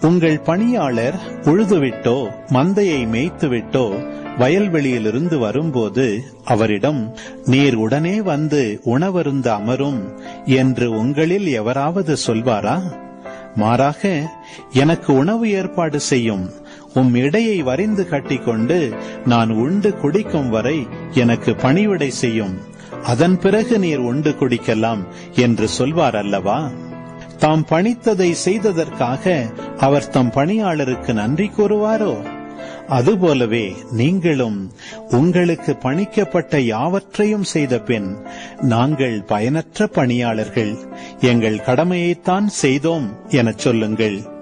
உங்கள் பணியாளர் உழுதுவிட்டோ மந்தையை மேய்த்துவிட்டோ வயல்வெளியிலிருந்து வரும்போது அவரிடம் நீர் உடனே வந்து உணவருந்து அமரும் என்று உங்களில் எவராவது சொல்வாரா? மாறாக எனக்கு உணவு ஏற்பாடு செய்யும். உம் இடையை வரிந்து கட்டிக்கொண்டு நான் உண்டு குடிக்கும் வரை எனக்கு பணிவிடை செய்யும். அதன் பிறகு நீர் உண்டு குடிக்கலாம் என்று சொல்வார் அல்லவா? தாம் பணித்ததை செய்ததற்காக அவர் தம் பணியாளருக்கு நன்றி கூறுவாரோ? அதுபோலவே நீங்களும் உங்களுக்கு பணிக்கப்பட்ட யாவற்றையும் செய்த பின் நாங்கள் பயனற்ற பணியாளர்கள். எங்கள் கடமையைத்தான் செய்தோம் எனச் சொல்லுங்கள்.